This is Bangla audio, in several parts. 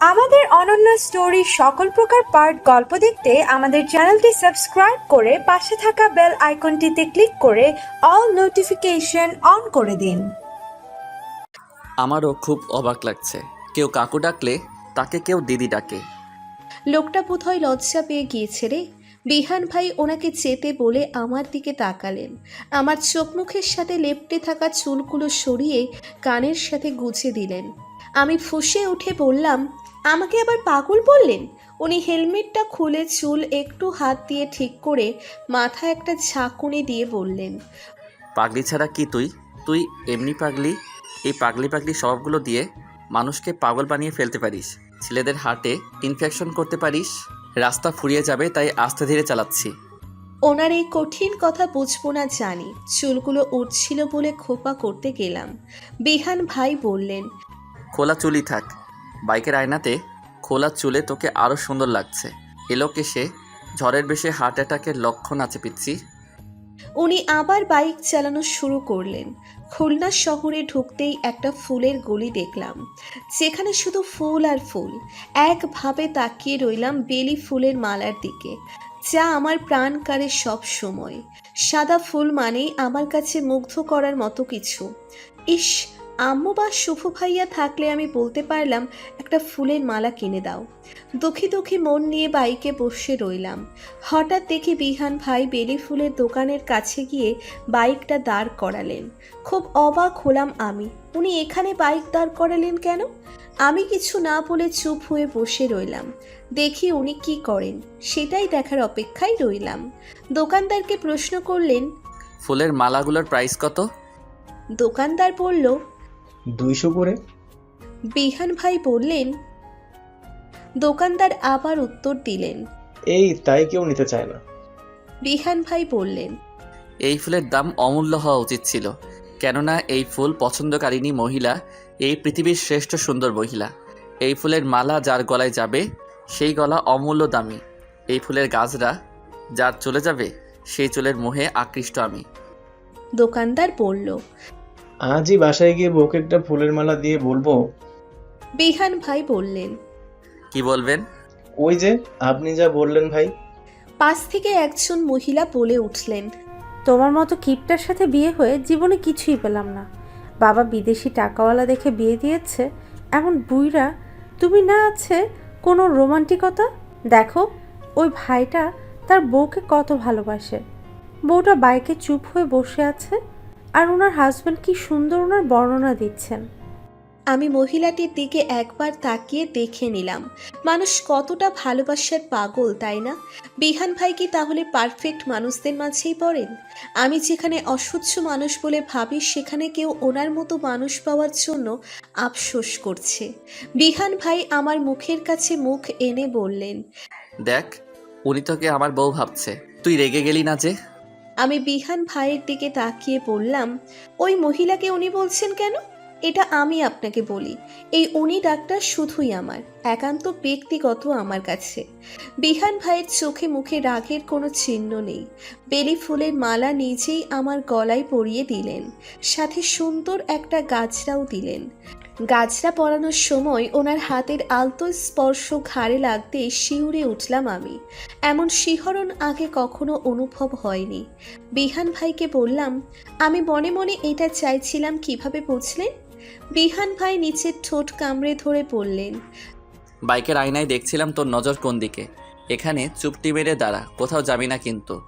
আমাদের অনন্য স্টোরি সকল প্রকার পার্ট গল্প দেখতে আমাদের চ্যানেলটি সাবস্ক্রাইব করে পাশে থাকা বেল আইকনটিতে ক্লিক করে অল নোটিফিকেশন অন করে দিন। আমারও খুব অবাক লাগছে। কেউ কাকু ডাকলে তাকে কেউ দিদি ডাকে। লোকটা বোধহয় লজ্জা পেয়ে গিয়েছে রে। বিহান ভাই ওনাকে যেতে বলে আমার দিকে তাকালেন। আমার চোখ মুখের সাথে লেপ্টে থাকা চুলগুলো সরিয়ে কানের সাথে গুছে দিলেন। আমি ফুঁসে উঠে বললাম, আমাকে আবার পাগল বললেন? উনি হেলমেটটা খুলে চুল একটু হাত দিয়ে ঠিক করে মাথায় একটা ঝাঁকুনি দিয়ে বললেন, পাগলি ছাড়া কি তুই? তুই এমনি পাগলি? এই পাগলি পাগলি স্বভাবগুলো দিয়ে মানুষকে পাগল বানিয়ে ফেলতে পারিস? ছেলেদের হার্টে ইনফেকশন করতে পারিস? রাস্তা ফুরিয়ে যাবে তাই আস্তে ধীরে চালাচ্ছি। ওনার এই কঠিন কথা বুঝব না জানি। চুলগুলো উঠছিল বলে খোপা করতে গেলাম। বিহান ভাই বললেন খোলা চুলই থাক। বাইকের আয়নাতে খোলা চুলে তোকে আরও সুন্দর লাগছে। এলোকে সে ঝড়ের বেশে হার্ট অ্যাটাকের লক্ষণ আছে পিচ্ছি উনি আবার বাইক চালানো শুরু করলেন। খুলনা শহরে ঢুকতেই একটা ফুলের গলি দেখলাম। সেখানে শুধু ফুল আর ফুল। একভাবে তাকিয়ে রইলাম বেলি ফুলের মালার দিকে। যা আমার প্রাণ কারে সব সময়। সাদা ফুল মানেই আমার কাছে মুগ্ধ করার মতো কিছু। ইস আম্মু বা শুভ ভাইয়া থাকলে আমি বলতে পারলাম একটা ফুলের মালা কিনে দাও। দুঃখী দুঃখী মন নিয়ে বাইকে বসে রইলাম। হঠাৎ দেখি বিহান ভাই বেলি ফুলের দোকানের কাছে গিয়ে বাইকটা দাঁড় করালেন। খুব অবাক হলাম আমি। উনি এখানে বাইক দাঁড় করালেন কেন? আমি কিছু না বলে চুপ হয়ে বসে রইলাম। দেখি উনি কি করেন। সেটাই দেখার অপেক্ষায় রইলাম। দোকানদারকে প্রশ্ন করলেন ফুলের মালাগুলোর প্রাইস কত? দোকানদার বলল দুইশো করে? বিহান ভাই বললেন দোকানদার আবার উত্তর দিলেন। এই তাই কেউ নিতে চায় না। বিহান ভাই বললেন এই ফুলের দাম অমূল্য হওয়া উচিত ছিল কেননা এই ফুল পছন্দকারিনী মহিলা এই পৃথিবীর শ্রেষ্ঠ সুন্দর মহিলা। এই ফুলের মালা যার গলায় যাবে সেই গলা অমূল্য দামি। এই ফুলের গাছরা যার চলে যাবে সেই চুলের মোহে আকৃষ্ট আমি। দোকানদার বলল আজই বাসায় গিয়ে বউকে একটা ফুলের মালা দিয়ে বলব। বিহান ভাই বললেন। কি বলবেন? ওই যে আপনি যা বললেন ভাই। পাশ থেকে একজন মহিলা বলে উঠলেন তোমার মতো কিপটার সাথে বিয়ে হয়ে জীবনে কিছুই পেলাম না। বাবা বিদেশি টাকাওয়ালা দেখে বিয়ে দিয়েছে এমন বুইরা তুমি না আছে কোনো রোমান্টিকতা? দেখো ওই ভাইটা তার বউকে কত ভালোবাসে। বউটা বাইকে চুপ হয়ে বসে আছে আর ওনার হাজব্যান্ড কি সুন্দর ওনার বর্ণনা দিচ্ছেন। আমি মহিলাটির দিকে একবার তাকিয়ে দেখে নিলাম। মানুষ কতটা ভালোবাসার পাগল তাই না? বিহান ভাই কি তাহলে পারফেক্ট মানুষদের মাঝেই পড়েন? আমি যেখানে অসহ্য মানুষ বলে ভাবি সেখানে কেউ ওনার মতো মানুষ পাওয়ার জন্য আফসোস করছে। বিহান ভাই আমার মুখের কাছে মুখ এনে বললেন দেখ উনি তোকে আমার বউ ভাবছে। তুই রেগে গেলি না যে? আমি বিহান ভাইয়ের দিকে তাকিয়ে বললাম, ওই মহিলাকে উনি বলছেন কেন? এটা আমি আপনাকে বলি। এই উনি ডাক্তার শুধুই আমার, একান্ত ব্যক্তিগত আমার কাছে। বিহান ভাইয়ের চোখে মুখে রাগের কোনো চিহ্ন নেই। বেলি ফুলের মালা নিজেই আমার গলায় পরিয়ে দিলেন। সাথে সুন্দর একটা গাছরাও দিলেন। গাছরা পরানোর সময় ওনার হাতের আলতো স্পর্শ ঘাড়ে লাগতে শিউরে উঠলাম আমি। এমন শিহরণ আগে কখনো অনুভব হয়নি। বিহান ভাইকে বললাম, আমি মনে মনে এটা চাইছিলাম কীভাবে বুঝলেন? বিহান ভাই নিচের ঠোঁট কামড়ে ধরে বললেন, বাইকের আয়নায় দেখছিলাম তোর নজর কোন দিকে। এখানে চুপটি মেরে দাঁড়া, কোথাও যাবি না কিন্তু।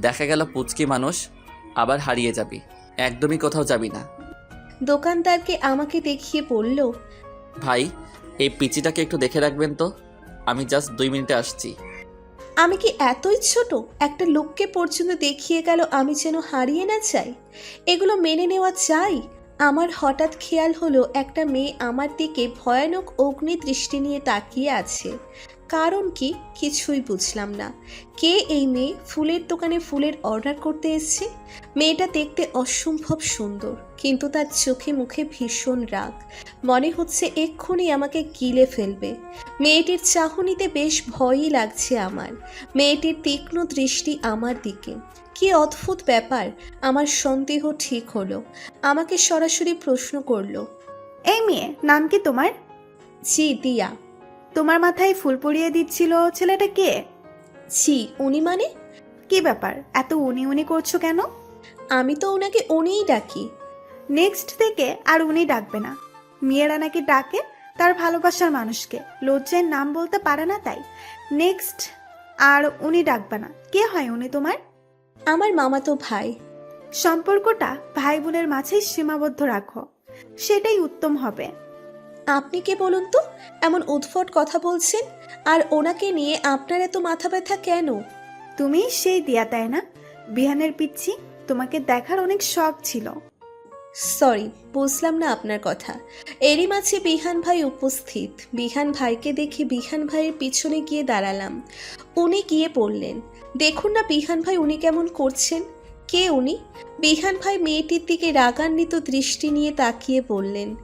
দেখা গেল পুচকি মানুষ, আবার হারিয়ে যাবি। একদমই কোথাও যাবি না। দোকানদারকে আমাকে দেখিয়ে বলল ভাই এই পিচিটাকে একটু দেখে রাখবেন তো। আমি জাস্ট দুই মিনিটে আসছি। আমি কি এতই ছোট? একটা লোককে পর্যন্ত দেখিয়ে গেল আমি যেন হারিয়ে না চাই এগুলো মেনে নেওয়া চাই। আমার হঠাৎ খেয়াল হলো একটা মেয়ে আমার দিকে ভয়ানক অগ্নি দৃষ্টি নিয়ে তাকিয়ে আছে। কারণ কি কিছুই বুঝলাম না। কে এই মেয়ে ফুলের দোকানে ফুলের অর্ডার করতে এসছে? মেয়েটা দেখতে অসম্ভব সুন্দর কিন্তু তার চোখে মুখে ভীষণ রাগ। মনে হচ্ছে এক্ষুনি আমাকে গিলে ফেলবে। মেয়েটির চাহনিতে বেশ ভয়ই লাগছে আমার। মেয়েটির তীক্ষ্ণ দৃষ্টি আমার দিকে। কি অদ্ভুত ব্যাপার আমার সন্দেহ ঠিক হলো। আমাকে সরাসরি প্রশ্ন করল এই মেয়ে নাম কি তোমার? জি দিয়া। তোমার মাথায় ফুল পরিয়ে দিচ্ছিল ছেলেটা কে? ছি উনি মানে? কি ব্যাপার? এত উনি উনি করছ কেন? আমি তো ওনাকে উনিই ডাকি। নেক্সট থেকে আর উনি ডাকবে না। মেয়েরা নাকি ডাকে তার ভালোবাসার মানুষকে। লজ্জায় নাম বলতে পারে না তাই। নেক্সট আর উনি ডাকবে না। কে হয় উনি তোমার? আমার মামাতো ভাই। সম্পর্কটা ভাই বোনের মাঝেই সীমাবদ্ধ রাখো। সেটাই উত্তম হবে। আপনি কে বলুন তো? এমন উদ্ভট কথা বলছেন আর ওনাকে নিয়ে আপনার এত মাথা ব্যথা কেন? তুমি সেই দিয়া তাই না? বিহানের পিচ্ছি তোমাকে দেখার অনেক শখ ছিল। সরি বুঝলাম না আপনার কথা। এরই মাঝে বিহান ভাই উপস্থিত। বিহান ভাইকে দেখে বিহান ভাইয়ের পিছনে গিয়ে দাঁড়ালাম। উনি গিয়ে পড়লেন দেখুন না বিহান ভাই উনি কেমন করছেন? কে উনি? বিহান ভাই মেয়েটির দিকে রাগান্বিত দৃষ্টি নিয়ে তাকিয়ে বললেন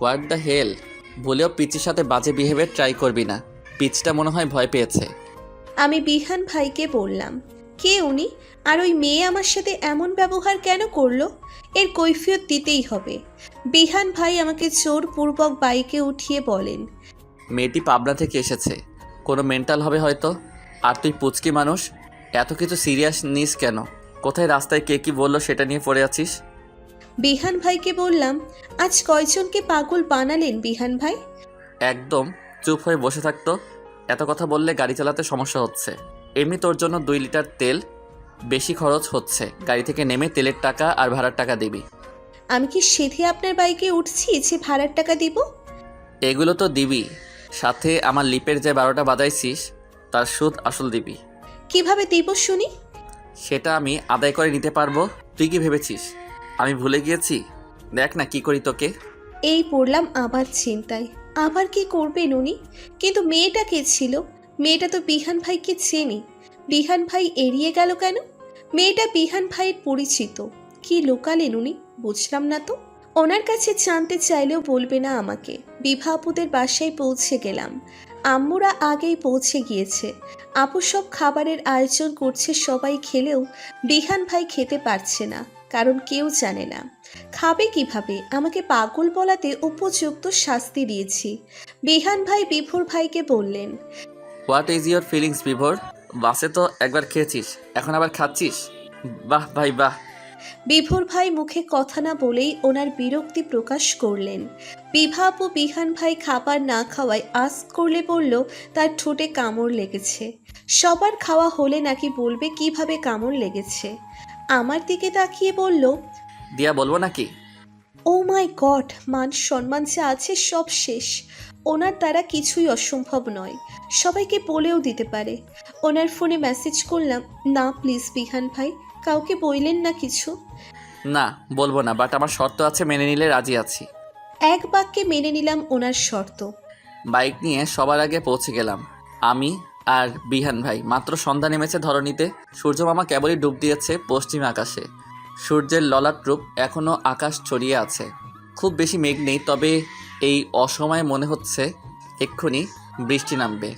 হোয়াট দ্য হেল? বলেও পিচির সাথে বাজে বিহেভিয়ার ট্রাই করবি না। পিচটা মনে হয় ভয় পেয়েছে। আমি বিহান ভাইকে বললাম কে উনি? আর ওই মেয়ে আমার সাথে এমন ব্যবহার কেন করল? এর কৈফিয়ত দিতেই হবে। বিহান ভাই আমাকে জোরপূর্বক বাইকে উঠিয়ে বলেন মেয়েটি পাবনা থেকে এসেছে। কোনো মেন্টাল হবে হয়তো? আর তুই পুচকি মানুষ এত কিছু সিরিয়াস নিস কেন? কোথায় রাস্তায় কে কি বলল সেটা নিয়ে পড়ে আছিস? বিহান ভাইকে বললাম আজ কয়জনকে পাগল বানালেন বিহান ভাই? একদম চুপ হয়ে বসে থাকতো। এত কথা বললে গাড়ি চালাতে সমস্যা হচ্ছে। এমনি তোর জন্য দুই লিটার তেল বেশি খরচ হচ্ছে। গাড়ি থেকে নেমে তেলের টাকা আর ভাড়ার টাকা দিবি। আমি কি সেধে আপনার বাইকে উঠছি যে ভাড়ার টাকা দিব? এগুলো তো দিবি। সাথে আমার লিপের যে বারোটা বাজাইছিস তার সুদ আসল দিবি। কীভাবে দিব শুনি? সেটা আমি আদায় করে নিতে পারব। তুই কি ভেবেছিস? আমি ভুলে গিয়েছি। দেখ না কি করি তোকে। এই পড়লাম আবার চিন্তায়। আবার কি করবেন উনি? কিন্তু মেয়েটা কে ছিল? মেয়েটা তো বিহান ভাইকে চেনি। বিহান ভাই এড়িয়ে গেল কেন? মেয়েটা বিহান ভাইয়ের পরিচিত। কি লোকালেন উনি? বুঝলাম না তো। ওনার কাছে জানতে চাইলেও বলবে না আমাকে। বিভা আপুদের বাসায় পৌঁছে গেলাম। আম্মুরা আগেই পৌঁছে গিয়েছে। আপু সব খাবারের আয়োজন করছে, সবাই খেলেও বিহান ভাই খেতে পারছে না। কারণ কেউ জানে না। খাবে কীভাবে? আমাকে পাগল বলাতে উপযুক্ত শাস্তি দিয়েছি। বিহান ভাই বিভোর ভাইকে বললেন হোয়াট ইজ ইয়োর ফিলিংস বিভোর? বাসে তো একবার খেয়েছিস এখন আবার খাচ্ছিস? বাহ ভাই বাহ। বিভোর ভাই মুখে কথা না বলেই ওনার বিরক্তি প্রকাশ করলেন। বিভা ও বিহান ভাই খাবার না খাওয়ায় আস করলে বলল তার ঠোঁটে কামড় লেগেছে। সবার খাওয়া হলে নাকি বলবে কীভাবে কামড় লেগেছে? আমার দিকে তাকিয়ে বলল দিয়া বলব নাকি? ও মাই গড মান সম্মান যা আছে সব শেষ। ওনার দ্বারা কিছুই অসম্ভব নয়। সবাইকে বলেও দিতে পারে। ওনার ফোনে মেসেজ করলাম না প্লিজ বিহান ভাই কাউকে বইলেন না কিছু? না বলব না বাট আমার শর্ত আছে মেনে নিলে রাজি আছি। এক বাক্যে মেনে নিলাম ওনার শর্ত। বাইক নিয়ে সবার আগে পৌঁছে গেলাম। আমি আর বিহান ভাই, মাত্র সন্ধ্যা নেমেছে ধরণীতে। সূর্য মামা কেবলই ডুব দিয়েছে পশ্চিম আকাশে। সূর্যের ললাট রূপ এখনও আকাশ ছড়িয়ে আছে। খুব বেশি মেঘ নেই, তবে এই অসময়ে মনে হচ্ছে এক্ষুনি বৃষ্টি নামবে।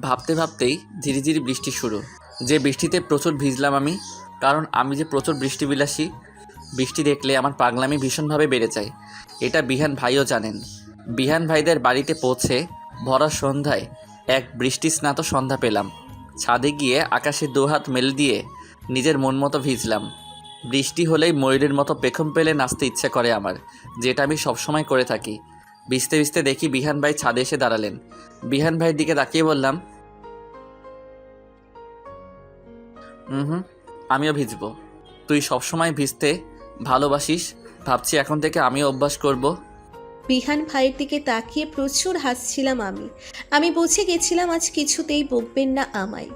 ভাবতে ভাবতেই ধীরে ধীরে বৃষ্টি শুরু। যে বৃষ্টিতে প্রচুর ভিজলাম আমি, কারণ আমি যে প্রচুর বৃষ্টিবিলাসী, বৃষ্টি দেখলে আমার পাগলামি ভীষণভাবে বেড়ে যায়। এটা বিহান ভাইও জানেন। বিহান ভাইদের বাড়িতে পৌঁছে ভরা সন্ধ্যায় এক বৃষ্টি স্নাত সন্ধ্যা পেলাম। ছাদে গিয়ে আকাশে দুহাত মেলে দিয়ে নিজের মন মতো ভিজলাম। বৃষ্টি হলেই ময়ূরের মতো পেখম পেলে নাচতে ইচ্ছে করে আমার, যেটা আমি সবসময় করে থাকি। ভিজতে ভিজতে দেখি বিহান ভাই ছাদে এসে দাঁড়ালেন। বিহান ভাইয়ের দিকে তাকিয়ে বললাম হুম, আমিও ভিজব। তুই সবসময় ভিজতে ভালোবাসিস, ভাবছি এখন থেকে আমিও অভ্যাস করব। বিহান ভাইয়ের দিকে তাকিয়ে প্রচুর হাসছিলাম আমি। আমি বুঝে গেছিলাম আজ কিছুতেই বকবেন না আমায়।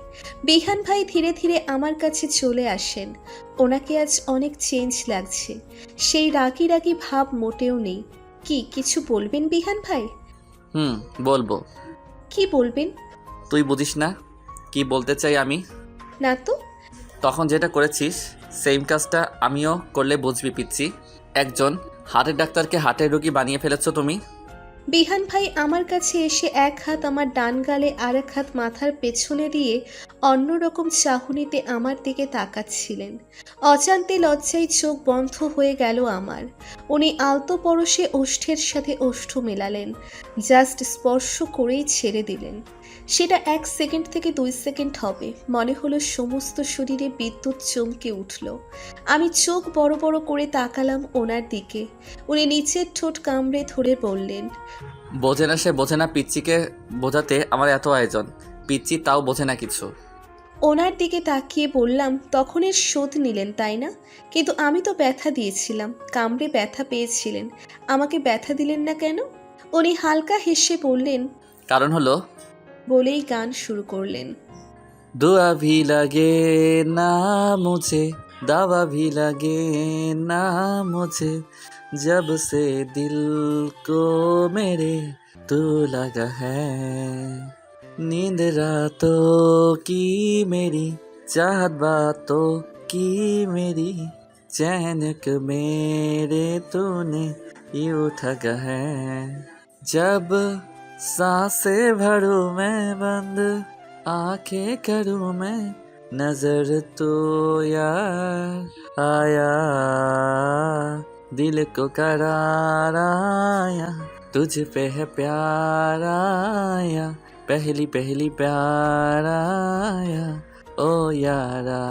বিহান ভাই ধীরে ধীরে আমার কাছে চলে আসেন। ওনাকে আজ অনেক চেঞ্জ লাগছে। সেই রাগি রাগি ভাব মোটেও নেই। কি কিছু বলবেন বিহান ভাই? হুম বলব। কি বলবেন? তুই বুঝিস না কি বলতে চাই আমি? না তো। তখন যেটা করেছিস সেম কাজটা আমিও করলে বুঝবি পিচ্ছি। একজন হার্টের ডাক্তারকে হার্টের রোগী বানিয়ে ফেলেছো তুমি? বিহান ভাই আমার কাছে এসে এক হাত আমার ডান গালে আর এক হাত মাথার পেছনে দিয়ে অন্যরকম চাহনিতে আমার দিকে তাকাচ্ছিলেন। অজান্তে লজ্জায় চোখ বন্ধ হয়ে গেল আমার। উনি আলতো পরশে ওষ্ঠের সাথে ওষ্ঠ মেলালেন। জাস্ট স্পর্শ করেই ছেড়ে দিলেন। সেটা এক সেকেন্ড থেকে দুই সেকেন্ড হবে। মনে হলো সমস্ত শরীরে বিদ্যুৎ চমকে উঠল। আমি চোখ বড় বড় করে তাকালাম ওনার দিকে। উনি নিচের ঠোঁট কামড়ে ধরে বললেন বোঝে না সে বোঝে না পিচ্চিকে বোঝাতে আমার এত আয়োজন। পিচ্চি তাও বোঝে না কিছু। ওনার দিকে তাকিয়ে বললাম তখনের শোধ নিলেন তাই না? কিন্তু আমি তো ব্যথা দিয়েছিলাম কামড়ে ব্যথা পেয়েছিলেন। আমাকে ব্যথা দিলেন না কেন? উনি হালকা হেসে বললেন কারণ হলো বলেই গান শুরু করলেন दुआ भी लगे ना मुझे दवा भी लगे ना मुझे जब से दिल को मेरे तू लगा है नींद रातों की मेरी चाहत बातों की मेरी चैनक मेरे तूने यूं ठगा है जब सांसें भरूं मैं बंद आंखें करूं मैं नजर तो यार आया दिल को करार आया तुझ पे है प्यार आया पहली पहली प्यार आया ओ यारा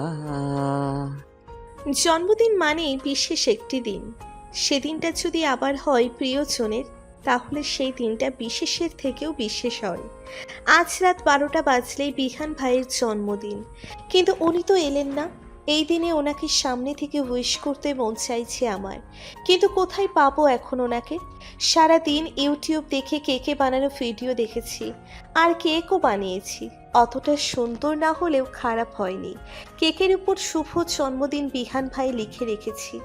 জন্মদিন মানেই বিশেষ একটি দিন সেদিনটা যদি আবার হয় প্রিয়জনের তাহলে সেই দিনটা বিশেষের থেকেও বিশেষ হয়। আজ রাত বারোটা বাজলেই বিহান ভাইয়ের জন্মদিন। কিন্তু উনি তো এলেন না। এই দিনে ওনাকে সামনে থেকে উইশ করতে মন চাইছে আমার। কিন্তু কোথায় পাবো এখন ওনাকে? সারা দিন ইউটিউব দেখে কেকে বানানো ভিডিও দেখেছি। আর কেকও বানিয়েছি? অতটা সুন্দর না হলেও খারাপ হয়নি। কেকের উপর শুভ জন্মদিন বিহান ভাই লিখে রেখেছি।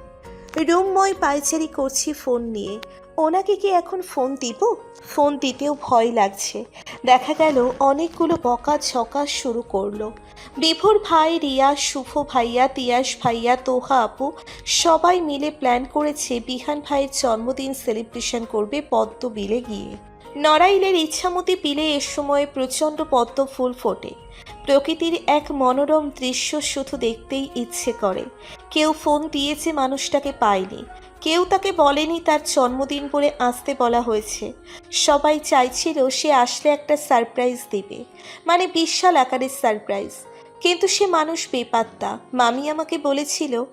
রুমময় পাইচারি করছি ফোন নিয়ে। ওনাকে কি এখন ফোন দিব? ফোন দিতেও ভয় লাগছে। দেখা গেল অনেকগুলো বকা ঝকা শুরু করল। বিভোর ভাই, রিয়া, শুভ ভাইয়া, তিয়াস ভাইয়া, তোহা আপু সবাই মিলে প্ল্যান করেছে বিহান ভাইয়ের জন্মদিন সেলিব্রেশন করবে পদ্ম বিলে গিয়ে। নড়াইলের ইচ্ছামতি বিলে এ সময় প্রচণ্ড পদ্ম ফুল ফোটে। প্রকৃতির এক মনোরম দৃশ্য শুধু দেখতেই ইচ্ছে করে। কেউ ফোন দিয়েছে, মানুষটাকে পায়নি। কেউ তাকে বলেনি তার জন্মদিন বলে আসতে বলা হয়েছে। সবাই চাইছিল সে আসলে একটা সারপ্রাইজ দেবে। মানে বিশাল আকারের সারপ্রাইজ কিন্তু সে মানুষ বেপাত্তা। মামি আমাকে বলেছিল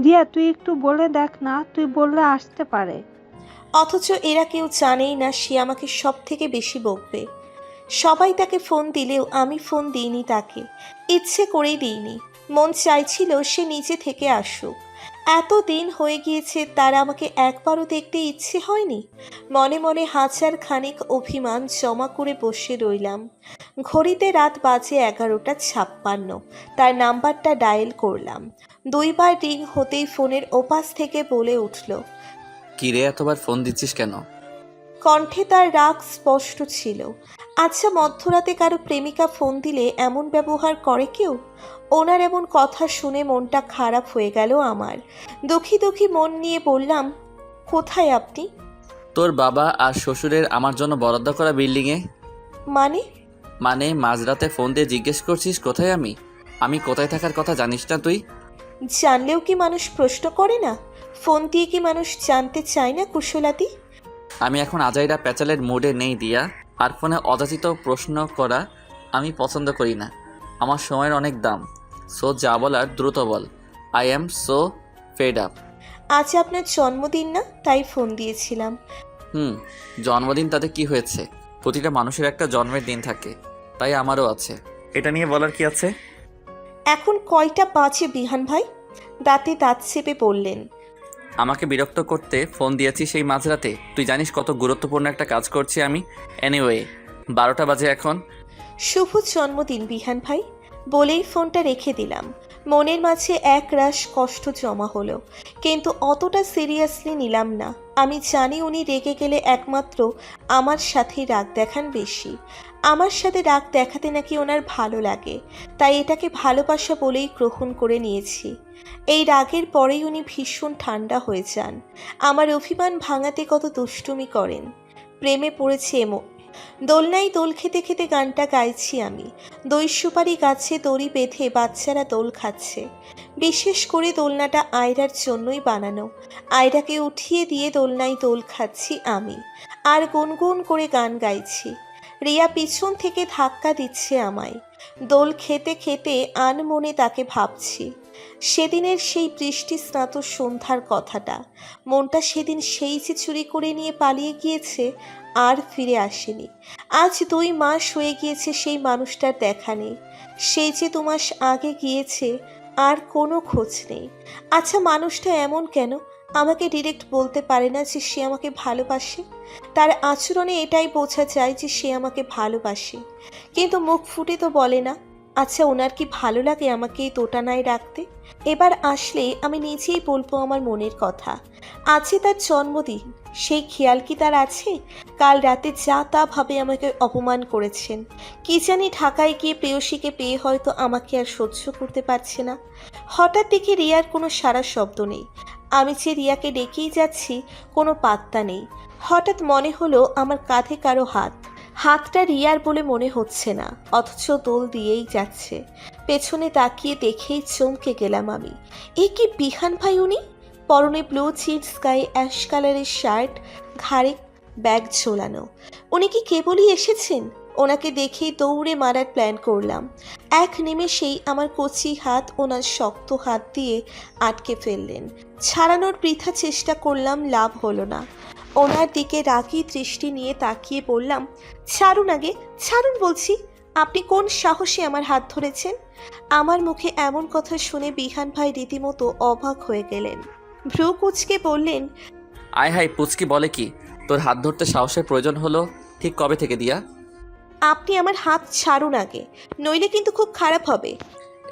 দিয়া তুই একটু বলে দেখ না তুই বললে আসতে পারে। অথচ এরা কেউ জানেই না সে আমাকে সব থেকে বেশি বকবে। সবাই তাকে ফোন দিলেও আমি ফোন দিইনি তাকে। ইচ্ছে করেই দিইনি। মন চাইছিল সে নিজে থেকে আসুক। এত দিন হয়ে গিয়েছে, তার আমাকে একবারও দেখতে ইচ্ছে হয়নি। মনে মনে হাজার খানিক অভিমান জমা করে বসে রইলাম। ঘড়িতে রাত বাজে এগারোটা ছাপ্পান্ন। তার নাম্বারটা ডায়েল করলাম। দুইবার রিং হতেই ফোনের ওপাশ থেকে বলে উঠল, কিরে, এতবার ফোন দিচ্ছিস কেন? কণ্ঠে তার রাগ স্পষ্ট ছিল। আচ্ছা মধ্যরাতে কারও প্রেমিকা ফোন দিলে এমন ব্যবহার করে কেউ? ওনার এমন কথা শুনে মনটা খারাপ হয়ে গেল আমার। দুঃখী দুঃখী মন নিয়ে বললাম কোথায় আপনি? তোর বাবা আর শ্বশুরের আমার জন্য বরাদ্দ করা বিল্ডিংয়ে? মানে? মানে মাঝরাতে ফোন দিয়ে জিজ্ঞেস করছিস কোথায় আমি? আমি কোথায় থাকার কথা জানিস না তুই? জানলেও কি মানুষ প্রশ্ন করে না? ফোন দিয়ে কি মানুষ জানতে চায় না কুশলাদি? আমি এখন আজাইরা প্যাচালের মুডে নেই দিয়া আর ফোনে অযাচিত প্রশ্ন করা আমি পছন্দ করি না। আমার সময়ের অনেক দাম। সো যা বলার দ্রুত বল। I am so fed up আজ আপনার জন্মদিন না? তাই ফোন দিয়েছিলাম। হুম জন্মদিন তাতে কি হয়েছে? প্রতিটা মানুষের একটা জন্মের দিন থাকে। তাই আমারও আছে। এটা নিয়ে বলার কি আছে? এখন কয়টা বাজে বিহান ভাই? দাঁতে দাঁত চেপে বললেন আমাকে বিরক্ত করতে ফোন দিয়েছি সেই মাঝরাতে। তুই জানিস কত গুরুত্বপূর্ণ একটা কাজ করছি আমি? এনিওয়ে বারোটা বাজে এখন। শুভ জন্মদিন, বিহান ভাই। বলেই ফোনটা রেখে দিলাম। মনের মাঝে এক রাশ কষ্ট জমা হলো। কিন্তু অতটা সিরিয়াসলি নিলাম না। আমি জানি উনি রেগে গেলে একমাত্র আমার সাথেই রাগ দেখান বেশি। আমার সাথে রাগ দেখাতে নাকি ওনার ভালো লাগে। তাই এটাকে ভালোবাসা বলেই গ্রহণ করে নিয়েছি। এই রাগের পরেই উনি ভীষণ ঠান্ডা হয়ে যান। আমার অভিমান ভাঙাতে কত দুষ্টুমি করেন। প্রেমে পড়েছে এমো দোলনায় দোল খেতে খেতে গানটা গাইছি আমি। দই সুপারি গাছে দড়ি বেঁধে বাচ্চারা দোল খাচ্ছে। বিশেষ করে দোলনাটা আয়রার জন্যই বানানো। আয়রাকে উঠিয়ে দিয়ে দোলনায় দোল খাচ্ছি আমি। আর গুনগুন করে গান গাইছি। রিয়া পিছন থেকে ধাক্কা দিচ্ছে আমায়। দোল খেতে খেতে আনমনে তাকে ভাবছি। সেদিনের সেই বৃষ্টি স্নাত সন্ধ্যার কথাটা। মনটা সেদিন সেই যে চুরি করে নিয়ে পালিয়ে গিয়েছে, আর ফিরে আসেনি। আজ দুই মাস হয়ে গিয়েছে সেই মানুষটার দেখা নেই। সেই যে দু মাস আগে গিয়েছে, আর কোনো খোঁজ নেই। আচ্ছা মানুষটা এমন কেন? আমাকে ডিরেক্ট বলতে পারে না যে সে আমাকে ভালোবাসে? তার আচরণে এটাই বোঝা যায় যে সে আমাকে ভালোবাসে। কিন্তু মুখ ফুটে তো বলে না। আচ্ছা ওনার কি ভালো লাগে আমাকে এই দোটানায় রাখতে? এবার আসলে আমি নিজেই বলব আমার মনের কথা। আছে তার জন্মদিন, সেই খেয়াল কি তার আছে? কাল রাতে যা তা ভাবে আমাকে অপমান করেছেন। কি জানি ঢাকায় গিয়ে প্রেয়সীকে পেয়ে হয়তো আমাকে আর সহ্য করতে পারছে না। হঠাৎ দেখি রিয়ার কোনো সারা শব্দ নেই। আমি যে রিয়াকে ডেকেই যাচ্ছি, কোনো পাত্তা নেই। হঠাৎ মনে হলো আমার কাঁধে কারও হাত। হাতটা রিয়ার বলে মনে হচ্ছে না, অথচ দোল দিয়েই যাচ্ছে। পেছনে তাকিয়ে দেখেই চমকে গেলাম আমি। এ কি বিহান ভাই উনি? পরনে ব্লু চিট স্কাই অ্যাশ কালারের শার্ট, ঘাড়ে ব্যাগ ঝোলানো। উনি কি কেবলই এসেছেন? ওনাকে দেখেই দৌড়ে মারার প্ল্যান করলাম। এক নিমেষেই আমার কচি হাত ওনার শক্ত হাত দিয়ে আটকে ফেললেন। ছাড়ানোর বৃথা চেষ্টা করলাম, লাভ হলো না। ওনার দিকে রাগি দৃষ্টি নিয়ে তাকিয়ে বললাম ছাড়ুন আগে ছাড়ুন বলছি। আপনি কোন সাহসে আমার হাত ধরেছেন? আমার মুখে এমন কথা শুনে বিহান ভাই রীতিমতো অবাক হয়ে গেলেন। ভ্রু কুচকে বললেন আয় হাই পুচকি বলে কি? তোর হাত ধরতে সাহসের প্রয়োজন হলো? ঠিক কবে থেকে দিয়া? আপনি আমার হাত ছাড়ুন আগে নইলে কিন্তু খুব খারাপ হবে।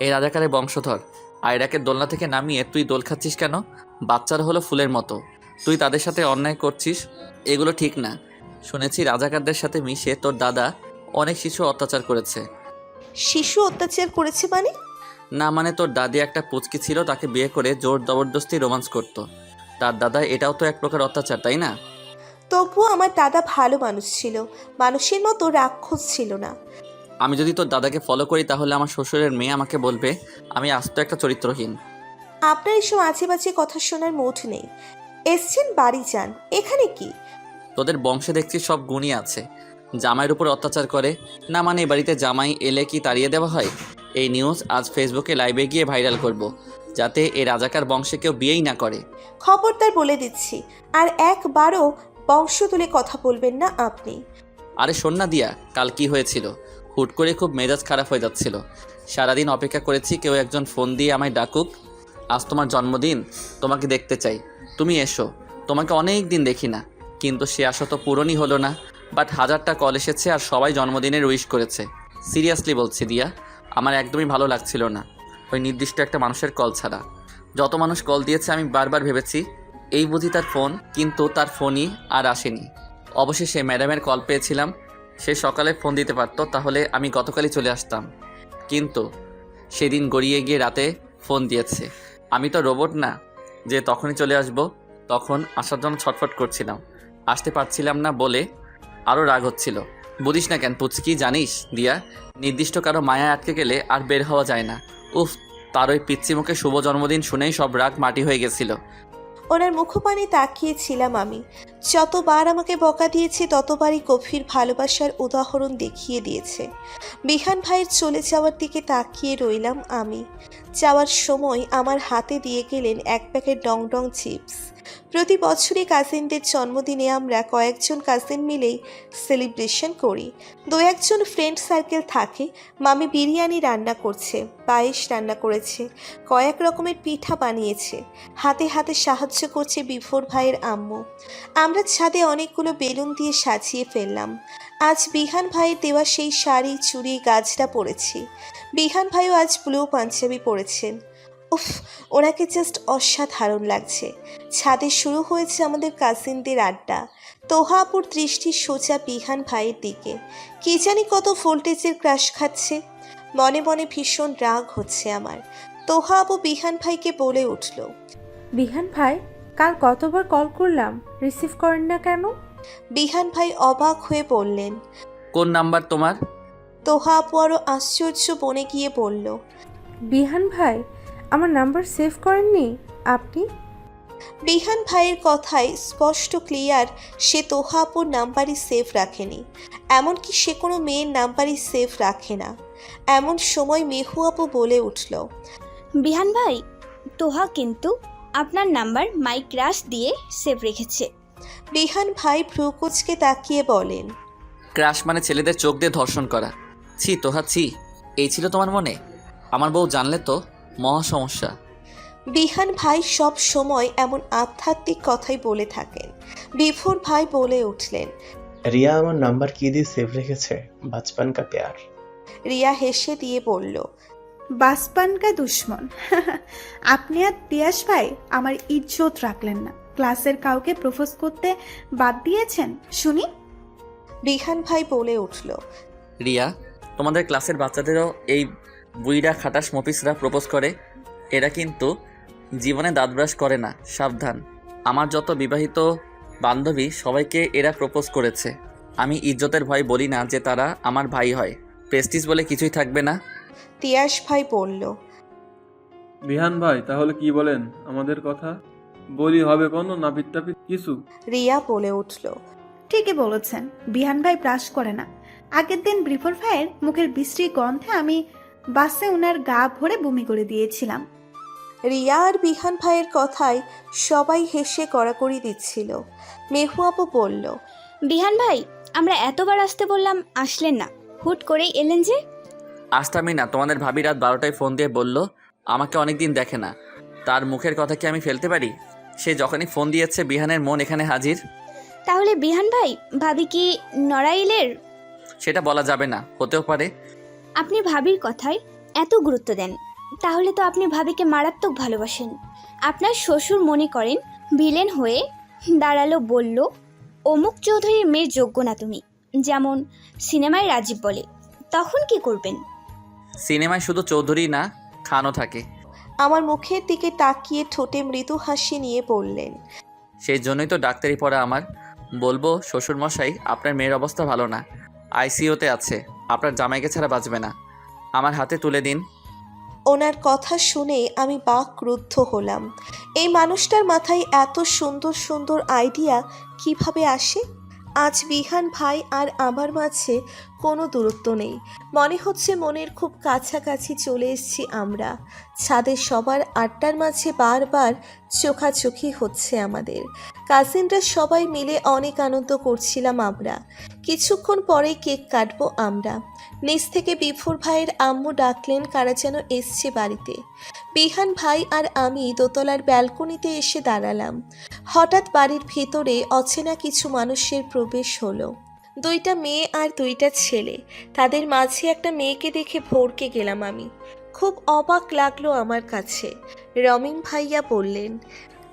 এই রাজাকারের বংশধর আয়রাকে দোলনা থেকে নামিয়ে তুই দোল খাচ্ছিস কেন? বাচ্চারা হলো ফুলের মতো। তুই তাদের সাথে অন্যায় করছিস? এগুলো ঠিক না। শুনেছি রাজাকারদের সাথে মিশে তোর দাদা অনেক শিশু অত্যাচার করেছে। শিশু অত্যাচার করেছে মানে? না মানে তোর দাদি একটা পুচকি ছিল তাকে বিয়ে করে জোর জবরদস্তি রোমান্স করত। তার দাদা এটাও তো এক প্রকার অত্যাচার তাই না? তবুও আমার দাদা ভালো মানুষ ছিল। মানুষের মতো রাক্ষস ছিল না। আমি যদি তোর দাদাকে ফলো করি তাহলে আমার শ্বশুরের মেয়ে আমাকে বলবে আমি আস্ত একটা চরিত্রহীন। আপনার এসব আজে বাজে কথা শোনার মোট নেই। এসছেন বাড়ি যান। এখানে কি? তোদের বংশে দেখছি সব গুণই আছে। জামাইয়ের উপর অত্যাচার করে। না মানে এ বাড়িতে জামাই এলে কি তাড়িয়ে দেওয়া হয়? এই নিউজ আজ ফেসবুকে লাইভে গিয়ে ভাইরাল করব। যাতে এই রাজাকার বংশে কেউ বিয়েই না করে। খবরদার বলে দিচ্ছি আর একবারও বংশ তুলে কথা বলবেন না আপনি। আরে শোন না দিয়া কাল কি হয়েছিল? হুট করে খুব মেজাজ খারাপ হয়ে যাচ্ছিল। সারাদিন অপেক্ষা করেছি কেউ একজন ফোন দিয়ে আমায় ডাকুক। আজ তোমার জন্মদিন তোমাকে দেখতে চাই। তুমি এসো, তোমাকে অনেক দিন দেখি না। কিন্তু সে আসা তো পূরণই হলো না বাট হাজারটা কল এসেছে আর সবাই জন্মদিনের উইশ করেছে। সিরিয়াসলি বলছি, দিয়া, আমার একদমই ভালো লাগছিল না। ওই নির্দিষ্ট একটা মানুষের কল ছাড়া। যত মানুষ কল দিয়েছে, আমি বারবার ভেবেছি, এই বুঝি তার ফোন কিন্তু তার ফোনই আর আসেনি। অবশেষে ম্যাডামের কল পেয়েছিলাম, সে সকালে ফোন দিতে পারতো, তাহলে আমি গতকালই চলে আসতাম। কিন্তু সেদিন গড়িয়ে গিয়ে রাতে ফোন দিয়েছে। আমি তো রোবট না যে তখনই চলে আসব, তখন আসার জন্য ছটফট করছিলাম। আসতে পারছিলাম না বলে আরও রাগ হচ্ছিল। বুঝিস না কেন, পুচকি, জানিস, দিয়া, নির্দিষ্ট কারও মায়া আটকে গেলে আর বের হওয়া যায় না। উফ, তার ওই পিচ্ছি মুখে শুভ জন্মদিন শুনেই সব রাগ মাটি হয়ে গেছিল। ওনার মুখপানে তাকিয়েছিলাম আমি। যতবার আমাকে বকা দিয়েছে, ততবারই গভীর ভালোবাসার উদাহরণ দেখিয়ে দিয়েছে। বিহান ভাইয়ের চলে যাওয়ার দিকে তাকিয়ে রইলাম আমি। যাওয়ার সময় আমার হাতে দিয়ে গেলেন এক প্যাকেট ডং ডং চিপস। প্রতি বছরই কাজিনদের জন্মদিনে আমরা কয়েকজন কাজিন মিলেই সেলিব্রেশন করি। দু একজন ফ্রেন্ড সার্কেল থাকে, মামি বিরিয়ানি রান্না করছে, পায়েস রান্না করেছে, কয়েক রকমের পিঠা বানিয়েছে, হাতে হাতে সাহায্য করছে বিফোর ভাইয়ের আম্মু। আমরা ছাদে অনেকগুলো বেলুন দিয়ে সাজিয়ে ফেললাম। আজ বিহান ভাইয়ের দেওয়া সেই শাড়ি, চুড়ি গাছটা পরেছি। বিহান ভাইও আজ ব্লু পাঞ্জাবি পরেছেন। উফ ওনাকে জাস্ট অসাধারণ লাগছে। ছাদে শুরু হয়েছে আমাদের কাজিনদের আড্ডা। তোহাপুর দৃষ্টি সোজা বিহান ভাইয়ের দিকে। কি জানি কত ভোল্টেজের ক্রাশ খাচ্ছে। মনে মনে ভীষণ রাগ হচ্ছে আমার। তোহা আপু বিহান ভাইকে বলে উঠল বিহান ভাই কাল কতবার কল করলাম? রিসিভ করেন না কেন? বিহান ভাই অবাক হয়ে বললেন কোন নাম্বার তোমার? তোহা আপু আরও আশ্চর্য বনে গিয়ে বলল বিহান ভাই আমার নাম্বার সেভ করেননি? আপনি? বিহান ভাইয়ের কথায় স্পষ্ট ক্লিয়ার সে তোহা আপুর নাম্বারই সেভ রাখেনি এমনকি সে কোনো মেয়ের নাম্বারই সেভ রাখে না। এমন সময় মেহু আপু বলে উঠল বিহান ভাই তোহা কিন্তু আপনার নাম্বার মাইক রাশ দিয়ে সেভ রেখেছে। বিহান ভাই ভ্রুকুচকে তাকিয়ে বলেন ক্রাশ মানে ছেলেদের চোখ দিয়ে ধর্ষণ করা। ছি তোহা ছি এই ছিল তোমার মনে? আমার বউ জানলে তো মহা সমস্যা। বিহান ভাই সব সময় এমন আধ্যাত্মিক কথাই বলে থাকেন। বিভোর ভাই বলে উঠলেন রিয়া আমার নাম্বার কি দিয়ে সেভ রেখেছে? বাচপান কা প্যার। রিয়া হেসে দিয়ে বলল বাসপান কা দুশ্মন। আপনি আর তিয়াস ভাই আমার ইজ্জত রাখলেন না। ক্লাসের কাউকে প্রপোজ করতে বাদ দিয়েছেন? শুনি। বিহান ভাই বলে উঠল রিয়া তোমাদের ক্লাসের বাচ্চাদেরও এই বুইরা খাটাস মফিসরা প্রপোজ করে এরা কিন্তু জীবনে দাঁত ব্রাশ করে না সাবধান। আমার যত বিবাহিত বান্ধবী সবাইকে এরা প্রপোজ করেছে। আমি ইজ্জতের ভয় বলি না যে তারা আমার ভাই হয়। প্রেস্টিজ বলে কিছুই থাকবে না। তিয়াস ভাই বলল বিহান ভাই তাহলে কি বলেন? আমাদের কথা? বলি হবে কোনো নাপিত টাপিত কিছু? রিয়া বলে উঠল ঠিকই বলেছেন। বিহান ভাই ব্রাশ করে না। আগের দিন ব্রিফর ভাইয়ের মুখের বিশ্রী গন্ধে আমি বাসে ওনার গা ভরে বমি করে দিয়েছিলাম। রিয়া আর বিহান ভাইয়ের কথায় সবাই হেসে কড়াকড়ি দিচ্ছিল। মেহু আপু বলল বিহান ভাই আমরা এতবার আসতে বললাম আসলেন না। হুট করেই এলেন যে? আসতামই না তোমাদের ভাবি রাত বারোটায় ফোন দিয়ে বলল আমাকে অনেকদিন দেখে না। তার মুখের কথা কি আমি ফেলতে পারি? সে যখনই ফোন দিয়েছে বিহানের মন এখানে হাজির। তাহলে বিহান ভাই ভাবি কি নড়াইলের? সেটা বলা যাবে না হতেও পারে। আপনি ভাবির কথায় এত গুরুত্ব দেন তাহলে তো আপনি ভাবিকে মারাত্মক ভালোবাসেন। আপনার শ্বশুর মনে করেন ভিলেন হয়ে দাঁড়াল বলল অমুক চৌধুরীর মেয়ের যোগ্য না তুমি যেমন সিনেমায় রাজীব বলে। তখন কি করবেন? সিনেমায় শুধু চৌধুরী না খানও থাকে। আমার মুখের দিকে তাকিয়ে ঠোঁটে মৃদু হাসি নিয়ে বললেন সেই জন্যই তো ডাক্তারি পড়া আমার। বলব শ্বশুরমশাই আপনার মেয়ের অবস্থা ভালো না। আইসিইউতে আছে। আপনার জামাইকে ছাড়া বাঁচবে না। আমার হাতে তুলে দিন। ওনার কথা শুনে আমি বাক ক্রুদ্ধ হলাম। এই মানুষটার মাথায় এত সুন্দর সুন্দর আইডিয়া কীভাবে আসে? আজ বিহান ভাই আর আমার মাঝে কোনো দূরত্ব নেই। মনে হচ্ছে মনের খুব কাছাকাছি চলে এসেছি আমরা। ছাদের সবার আড্ডার মাঝে বারবার চোখাচোখি হচ্ছে আমাদের। কাজিনরা সবাই মিলে অনেক আনন্দ করছিলাম আমরা। কিছুক্ষণ পরে কেক কাটবো আমরা। নিচ থেকে বিফোর ভাইয়ের আম্মু ডাকলেন কারা যেন এসছে বাড়িতে। বিহান ভাই আর আমি দোতলার ব্যালকনিতে এসে দাঁড়ালাম। হঠাৎ বাড়ির ভেতরে অচেনা কিছু মানুষের প্রবেশ হলো। দুইটা মেয়ে আর দুইটা ছেলে। তাদের মাঝে একটা মেয়েকে দেখে ভরকে গেলাম আমি। খুব অবাক লাগল আমার কাছে। রমিন ভাইয়া বললেন,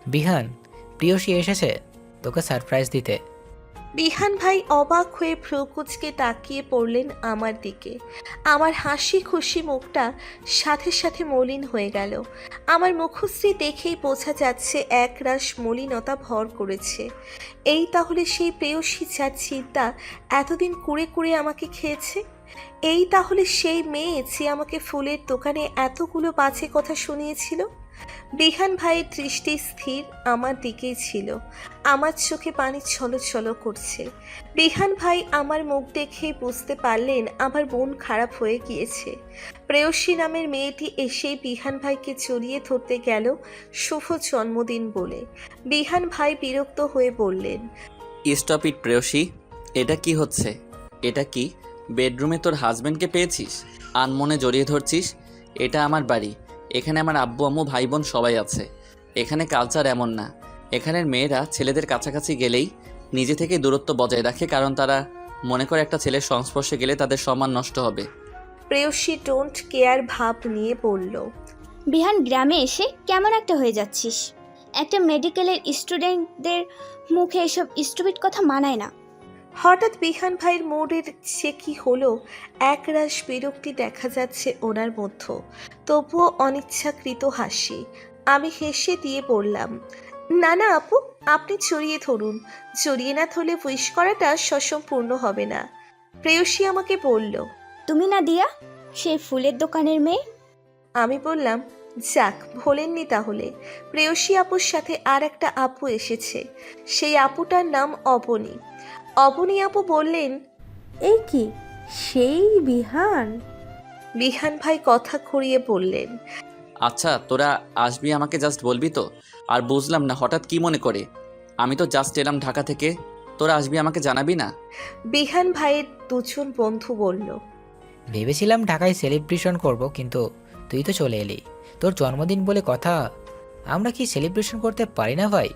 বিহান, প্রিয়সী এসেছে, তোকে সারপ্রাইজ দিতে। বিহান ভাই অবাক হয়ে ভ্রুকুচকে তাকিয়ে পড়লেন আমার দিকে। আমার হাসি খুশি মুখটা সাথে সাথে মলিন হয়ে গেল। আমার মুখশ্রী দেখেই বোঝা যাচ্ছে একরাশ মলিনতা ভর করেছে। এই তাহলে সেই প্রেয়সী যার চিন্তা এতদিন কুড়ে কুড়ে আমাকে খেয়েছে? এই তাহলে সেই মেয়ে যে আমাকে ফুলের দোকানে এতগুলো বাজে কথা শুনিয়েছিল? বিহান ভাইয়ের দৃষ্টি স্থির, আমার দিকেই ছিল। আমার চোখে পানি ছলো ছলো করছে। বিহান ভাই আমার মুখ দেখেই বুঝতে পারলেন আমার বোন খারাপ হয়ে গিয়েছে। প্রেয়সী নামের মেয়েটি এসেই বিহান ভাইকে জড়িয়ে ধরতে গেল শুভ জন্মদিন বলে। বিহান ভাই বিরক্ত হয়ে বললেন স্টপ ইট প্রেয়সী। এটা কি হচ্ছে? এটা কি? বেডরুমে তোর হাজব্যান্ডকে পেয়েছিস? আনমনে জড়িয়ে ধরছিস? এটা আমার বাড়ি। এখানে আমার আব্বু আম্মু ভাই বোন সবাই আছে। এখানে কালচার এমন না। এখানের মেয়েরা ছেলেদের কাছাকাছি গেলেই নিজে থেকে দূরত্ব বজায় রাখে কারণ তারা মনে করে একটা ছেলের সংস্পর্শে গেলে তাদের সম্মান নষ্ট হবে। প্রেয়সী ডোন্ট কেয়ার ভাব নিয়ে বলল বিহান গ্রামে এসে কেমন একটা হয়ে যাচ্ছিস? একটা মেডিকেলের স্টুডেন্টদের মুখে এসব স্টুপিড কথা মানায় না। হঠাৎ বিহান ভাইয়ের মোড়ের সে কি হলো একরাশ বিরক্তি দেখা যাচ্ছে ওনার মধ্যে। তবুও অনিচ্ছাকৃত হাসি। আমি হেসে দিয়ে বললাম না না আপু আপনি চড়িয়ে ধরুন। চড়িয়ে না ধরলে উইশ করাটা সসম্পূর্ণ হবে না। প্রেয়সী আমাকে বলল তুমি না দিয়া সেই ফুলের দোকানের মেয়ে? আমি বললাম যাক ভোলেননি তাহলে। প্রেয়সী আপুর সাথে আর একটা আপু এসেছে। সেই আপুটার নাম অবনী। অবনী আপু বললেন এই কি সেই বিহান? বিহান ভাই কথা খুঁড়িয়ে বললেন আচ্ছা তোরা আসবি আমাকে জাস্ট বলবি তো? আর বুঝলাম না হঠাৎ কি মনে করে? আমি তো জাস্ট এলাম ঢাকা থেকে। তোরা আসবি আমাকে জানাবি না? বিহান ভাইয়ের দুজন বন্ধু বলল ভেবেছিলাম ঢাকায় সেলিব্রেশন করব কিন্তু তুই তো চলে এলি। তোর জন্মদিন বলে কথা আমরা কি সেলিব্রেশন করতে পারি না ভাই?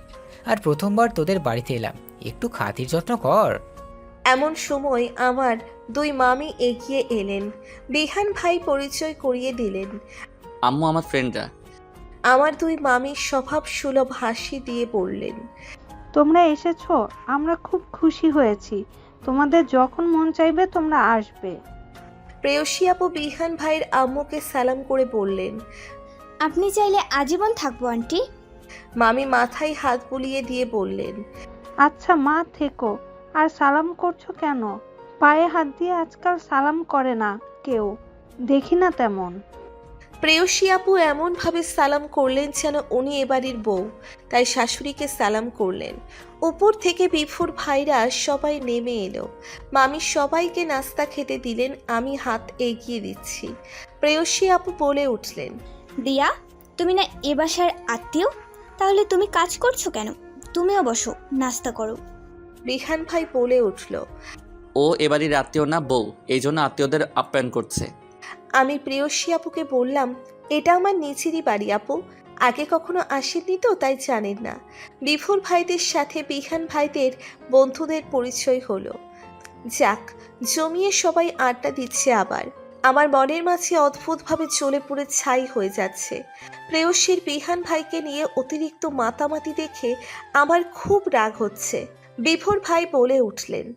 আর প্রথমবার তোদের বাড়িতে এলাম। একটু খাতির যত্ন কর। এমন সময় আমার দুই মামি এগিয়ে এলেন। বিহান ভাই পরিচয় করিয়ে দিলেন। আম্মু আমার ফ্রেন্ডরা। আমার দুই মামি স্বভাব সুলভ হাসি দিয়ে বললেন তোমরা এসেছ আমরা খুব খুশি হয়েছি। তোমাদের যখন মন চাইবে তোমরা আসবে। প্রেয়সী আপু বিহান ভাইয়ের আম্মুকে সালাম করে বললেন আপনি চাইলে আজীবন থাকব আন্টি। মামি মাথায় হাত বুলিয়ে দিয়ে বললেন আচ্ছা মা থেকো। আর সালাম করছ কেন? পায়ে হাত দিয়ে আজকাল সালাম করে না কেউ। দেখি না তেমন। প্রেয়সী আপু এমনভাবে সালাম করলেন যেন উনি এবাড়ির বউ তাই শাশুড়িকে সালাম করলেন। উপর থেকে বিফুর ভাইরা সবাই নেমে এলো। মামি সবাইকে নাস্তা খেতে দিলেন আমি হাত এগিয়ে দিচ্ছি। প্রেয়সী আপু বলে উঠলেন দিয়া তুমি না এ বাসার আত্মীয়? তাহলে তুমি কাজ করছ কেন? তুমিও বসো নাস্তা করো। বিহান ভাই বলে উঠল ও এবারই আত্মীয় না বউ এই জন্য আত্মীয়দের আপ্যায়ন করছে। আমি প্রেয়সী আপুকে বললাম এটা আমার নিচেরই বাড়ি আপু আগে কখনো আসেননি তো তাই জানেন না। বিফুর ভাইদের সাথে বিহান ভাইদের বন্ধুদের পরিচয় হলো। যাক জমিয়ে সবাই আড্ডা দিচ্ছে আবার। আমার মনের মাঝে অদ্ভুতভাবে চলে পড়ে ছাই হয়ে যাচ্ছে। প্রেয়সীর বিহান ভাইকে নিয়ে অতিরিক্ত মাতামাতি দেখে আমার খুব রাগ হচ্ছে। বিভোর ভাই বলে উঠলেন